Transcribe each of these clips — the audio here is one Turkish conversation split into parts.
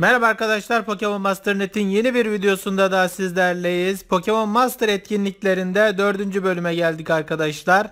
Merhaba arkadaşlar Pokemon Master Net'in yeni bir videosunda da sizlerleyiz. Pokemon Master etkinliklerinde dördüncü bölüme geldik arkadaşlar.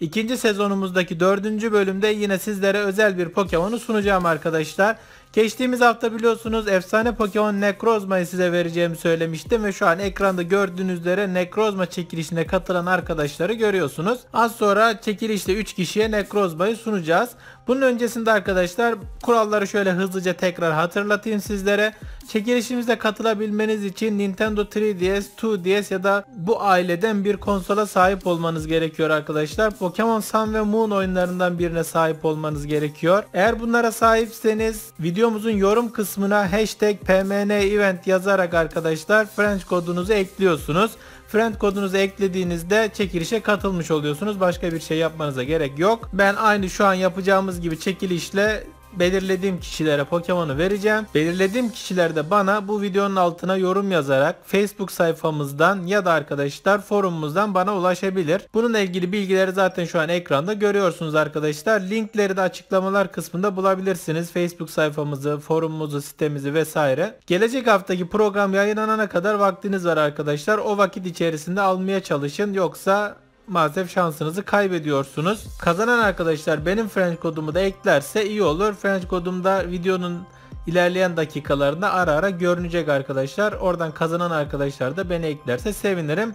İkinci sezonumuzdaki dördüncü bölümde yine sizlere özel bir Pokemon'u sunacağım arkadaşlar. Geçtiğimiz hafta biliyorsunuz efsane Pokemon Necrozma'yı size vereceğimi söylemiştim ve şu an ekranda gördüğünüz üzere Necrozma çekilişine katılan arkadaşları görüyorsunuz. Az sonra çekilişte 3 kişiye Necrozma'yı sunacağız. Bunun öncesinde arkadaşlar kuralları şöyle hızlıca tekrar hatırlatayım sizlere. Çekilişimize katılabilmeniz için Nintendo 3DS, 2DS ya da bu aileden bir konsola sahip olmanız gerekiyor arkadaşlar. Pokemon Sun ve Moon oyunlarından birine sahip olmanız gerekiyor. Eğer bunlara sahipseniz videomuzun yorum kısmına hashtag PMN event yazarak arkadaşlar French kodunuzu ekliyorsunuz. Friend kodunuzu eklediğinizde çekilişe katılmış oluyorsunuz. Başka bir şey yapmanıza gerek yok. Ben aynı şu an yapacağımız gibi çekilişle belirlediğim kişilere Pokemon'u vereceğim. Belirlediğim kişiler de bana bu videonun altına yorum yazarak Facebook sayfamızdan ya da arkadaşlar forumumuzdan bana ulaşabilir. Bununla ilgili bilgileri zaten şu an ekranda görüyorsunuz arkadaşlar. Linkleri de açıklamalar kısmında bulabilirsiniz. Facebook sayfamızı, forumumuzu, sitemizi vesaire. Gelecek haftaki program yayınlanana kadar vaktiniz var arkadaşlar. O vakit içerisinde almaya çalışın. Yoksa maalesef şansınızı kaybediyorsunuz. Kazanan arkadaşlar benim French kodumu da eklerse iyi olur. French kodumda videonun ilerleyen dakikalarında ara ara görünecek arkadaşlar. Oradan kazanan arkadaşlar da beni eklerse sevinirim.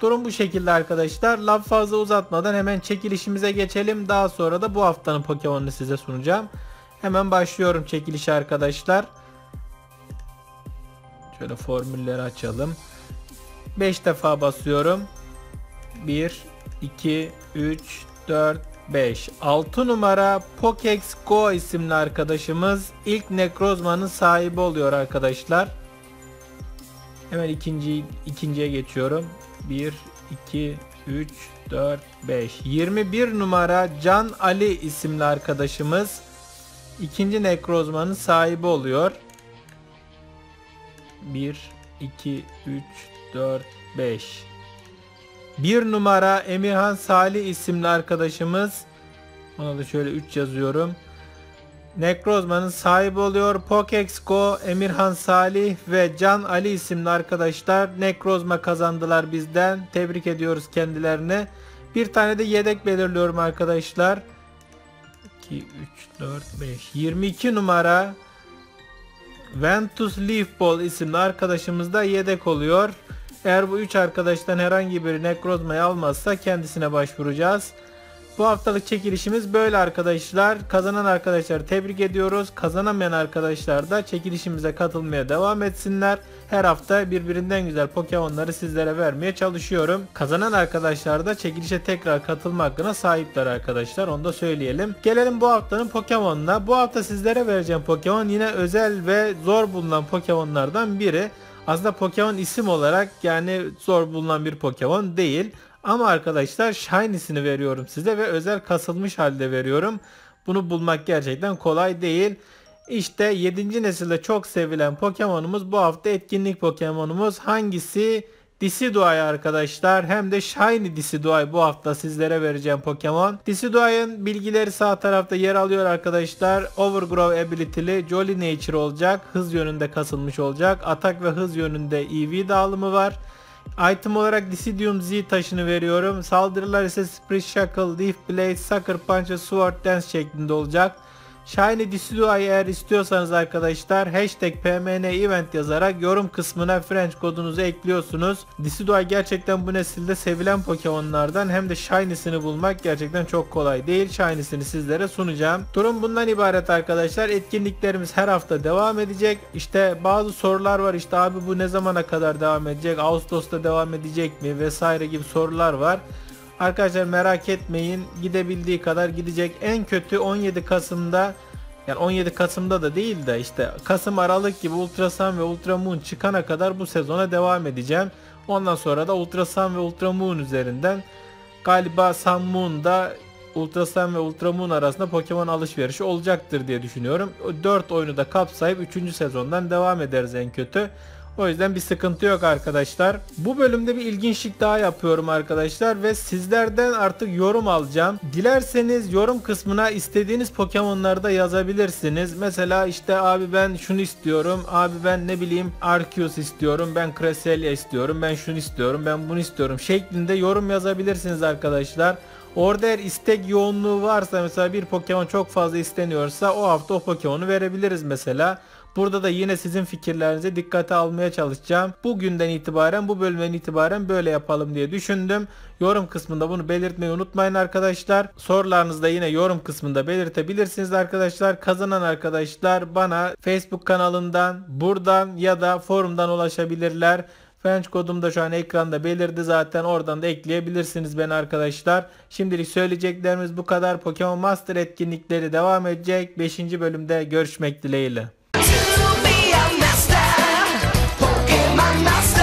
Durum bu şekilde arkadaşlar. Laf fazla uzatmadan hemen çekilişimize geçelim. Daha sonra da bu haftanın Pokemon'unu size sunacağım. Hemen başlıyorum çekilişe arkadaşlar. Şöyle formülleri açalım. 5 defa basıyorum. 1, 2, 3, 4, 5. 6 numara Pokex Go isimli arkadaşımız ilk Necrozma'nın sahibi oluyor arkadaşlar. Hemen ikinci, ikinciye geçiyorum. 1, 2, 3, 4, 5. 21 numara Can Ali isimli arkadaşımız ikinci Necrozma'nın sahibi oluyor. 1, 2, 3, 4, 5. Bir numara Emirhan Salih isimli arkadaşımız. Ona da şöyle 3 yazıyorum. Necrozma'nın sahibi oluyor. Pokex Go, Emirhan Salih ve Can Ali isimli arkadaşlar Necrozma kazandılar bizden. Tebrik ediyoruz kendilerini. Bir tane de yedek belirliyorum arkadaşlar. 2, 3, 4, 5. 22 numara Ventus Leaf Ball isimli arkadaşımız da yedek oluyor. Eğer bu üç arkadaştan herhangi biri Necrozma'yı almazsa kendisine başvuracağız. Bu haftalık çekilişimiz böyle arkadaşlar. Kazanan arkadaşları tebrik ediyoruz. Kazanamayan arkadaşlar da çekilişimize katılmaya devam etsinler. Her hafta birbirinden güzel Pokemon'ları sizlere vermeye çalışıyorum. Kazanan arkadaşlar da çekilişe tekrar katılma hakkına sahipler arkadaşlar. Onu da söyleyelim. Gelelim bu haftanın Pokemon'una. Bu hafta sizlere vereceğim Pokemon yine özel ve zor bulunan Pokemon'lardan biri. Aslında Pokemon isim olarak yani zor bulunan bir Pokemon değil. Ama arkadaşlar Shiny'sini veriyorum size ve özel kasılmış halde veriyorum. Bunu bulmak gerçekten kolay değil. İşte 7. nesilde çok sevilen Pokemon'umuz bu hafta etkinlik Pokemon'umuz hangisi? Decidueye arkadaşlar hem de Shiny Decidueye bu hafta sizlere vereceğim Pokemon. Decidueye'ın bilgileri sağ tarafta yer alıyor arkadaşlar. Overgrow ability'li Jolly Nature olacak. Hız yönünde kasılmış olacak. Atak ve hız yönünde EV dağılımı var. Item olarak Deciduum Z taşını veriyorum. Saldırılar ise Sprit Shackle, Leaf Blade, Sucker Punch ve Sword Dance şeklinde olacak. Shiny Decidueye eğer istiyorsanız arkadaşlar hashtag PMN event yazarak yorum kısmına French kodunuzu ekliyorsunuz. Decidueye gerçekten bu nesilde sevilen Pokemon'lardan hem de Shiny'sini bulmak gerçekten çok kolay değil. Shiny'sini sizlere sunacağım. Durum bundan ibaret arkadaşlar. Etkinliklerimiz her hafta devam edecek. İşte bazı sorular var işte abi bu ne zamana kadar devam edecek? Ağustos'ta devam edecek mi? Vesaire gibi sorular var. Arkadaşlar merak etmeyin. Gidebildiği kadar gidecek. En kötü 17 Kasım'da yani 17 Kasım'da da değil de işte Kasım Aralık gibi Ultra Sun ve Ultra Moon çıkana kadar bu sezona devam edeceğim. Ondan sonra da Ultra Sun ve Ultra Moon üzerinden galiba Sun Moon'da Ultra Sun ve Ultra Moon arasında Pokemon alışverişi olacaktır diye düşünüyorum. 4 oyunu da kapsayıp 3. sezondan devam ederiz en kötü. O yüzden bir sıkıntı yok arkadaşlar. Bu bölümde bir ilginçlik daha yapıyorum arkadaşlar ve sizlerden artık yorum alacağım. Dilerseniz yorum kısmına istediğiniz Pokemon'ları da yazabilirsiniz. Mesela işte abi ben şunu istiyorum. Abi ben ne bileyim Arceus istiyorum. Ben Cresselia istiyorum. Ben şunu istiyorum. Ben bunu istiyorum. Şeklinde yorum yazabilirsiniz arkadaşlar. Orada eğer istek yoğunluğu varsa mesela bir Pokemon çok fazla isteniyorsa o hafta o Pokemon'u verebiliriz mesela. Burada da yine sizin fikirlerinizi dikkate almaya çalışacağım. Bugünden itibaren bu bölümden itibaren böyle yapalım diye düşündüm. Yorum kısmında bunu belirtmeyi unutmayın arkadaşlar. Sorularınızı da yine yorum kısmında belirtebilirsiniz arkadaşlar. Kazanan arkadaşlar bana Facebook kanalından, buradan ya da forumdan ulaşabilirler. French kodum da şu an ekranda belirdi zaten oradan da ekleyebilirsiniz beni arkadaşlar. Şimdilik söyleyeceklerimiz bu kadar. Pokemon Master etkinlikleri devam edecek. 5. bölümde görüşmek dileğiyle. To be a master, Pokemon master.